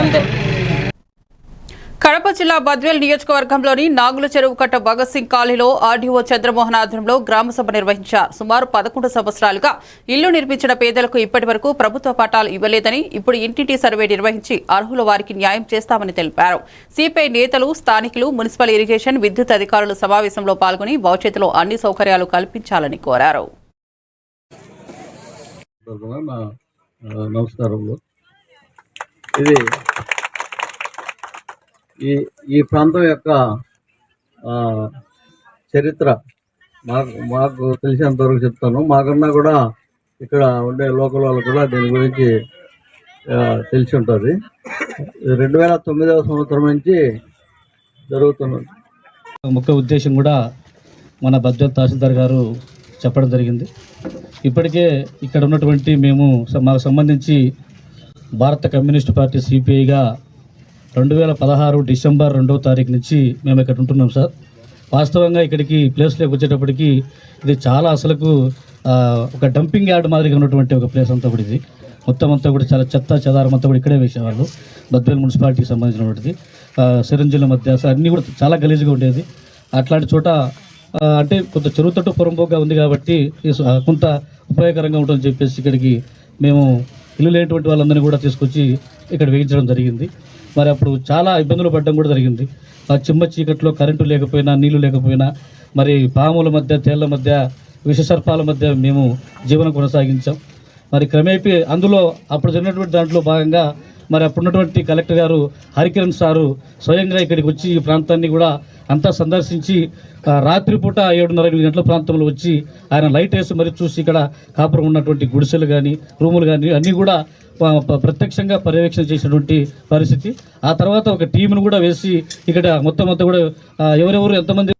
అంతే. కడప జిల్లా బద్వేల్ నియోజకవర్గంలోని నాగుల చెరువు కట్ట భగత్ సింగ్ కాలనీలో ఆర్డీఓ చంద్రమోహన్ ఆధ్వర్యంలో గ్రామ సభ నిర్వహించారు సుమారు పదకొండు సంవత్సరాలుగా ఇల్లు నిర్మించిన పేదలకు ఇప్పటి వరకు ప్రభుత్వ పట్టాలు ఇవ్వలేదని ఇప్పుడు ఇంటింటి సర్వే నిర్వహించి అర్హుల వారికి న్యాయం చేస్తామని తెలిపారు. సిపిఐ నేతలు స్థానికులు మున్సిపల్ ఇరిగేషన్ విద్యుత్ అధికారులు సమావేశంలో పాల్గొని భవిష్యత్తులో అన్ని సౌకర్యాలు కల్పించాలని కోరారు. తరఫున ఇది ఈ ఈ ప్రాంతం యొక్క చరిత్ర. మాకు మాకు తెలిసినంతవరకు చెప్తాను. మాకన్నా కూడా ఇక్కడ ఉండే లోకల్ వాళ్ళు కూడా దీని గురించి తెలిసి ఉంటుంది. రెండు వేల తొమ్మిదవ సంవత్సరం నుంచి జరుగుతున్నది ముఖ్య ఉద్దేశం కూడా మన భద్రత తహసీల్దార్ గారు చెప్పడం జరిగింది. ఇప్పటికే ఇక్కడ ఉన్నటువంటి మేము మాకు సంబంధించి భారత కమ్యూనిస్ట్ పార్టీ సిపిఐగా రెండు వేల పదహారు డిసెంబర్ రెండవ తారీఖు నుంచి మేము ఇక్కడ ఉంటున్నాం సార్. వాస్తవంగా ఇక్కడికి ప్లేస్లోకి వచ్చేటప్పటికి ఇది చాలా అసలుకు ఒక డంపింగ్ యార్డ్ మాదిరిగా ఉన్నటువంటి ఒక ప్లేస్ అంతా కూడా ఇది. మొత్తం అంతా కూడా చాలా చెత్త చెదారం అంతా కూడా ఇక్కడే వేసేవాళ్ళు. బద్వేల్ మున్సిపాలిటీకి సంబంధించినటువంటిది. సిరంజుల మధ్య అన్నీ కూడా చాలా గలీజ్గా ఉండేది. అట్లాంటి చోట అంటే కొంత చెరువు తట్టు పొరంపోగా ఉంది కాబట్టి కొంత ఉపయోగకరంగా ఉంటుందని చెప్పేసి ఇక్కడికి మేము ఇల్లు లేనటువంటి వాళ్ళందరినీ కూడా తీసుకొచ్చి ఇక్కడ వేయించడం జరిగింది. మరి అప్పుడు చాలా ఇబ్బందులు పడడం కూడా జరిగింది. ఆ చిమ్మ చీకట్లో కరెంటు లేకపోయినా నీళ్ళు లేకపోయినా మరి పాముల మధ్య తేళ్ళ మధ్య విషసర్పాల మధ్య మేము జీవనం కొనసాగించాం. మరి క్రమేపీ అందులో అప్పుడు జరిగినటువంటి దాంట్లో భాగంగా మరి అప్పుడున్నటువంటి కలెక్టర్ గారు హరికిరణ్ సారు స్వయంగా ఇక్కడికి వచ్చి ఈ ప్రాంతాన్ని కూడా అంతా సందర్శించి రాత్రిపూట ఏడున్నర ఎనిమిది గంటల ప్రాంతంలో వచ్చి ఆయన లైట్ వేసి మరి చూసి ఇక్కడ కాపురం ఉన్నటువంటి గుడిసెలు కానీ రూములు కానీ అన్నీ కూడా ప్రత్యక్షంగా పర్యవేక్షణ చేసినటువంటి పరిస్థితి. ఆ తర్వాత ఒక టీంను కూడా వేసి ఇక్కడ మొత్తం అంతా కూడా ఎవరెవరు ఎంతమంది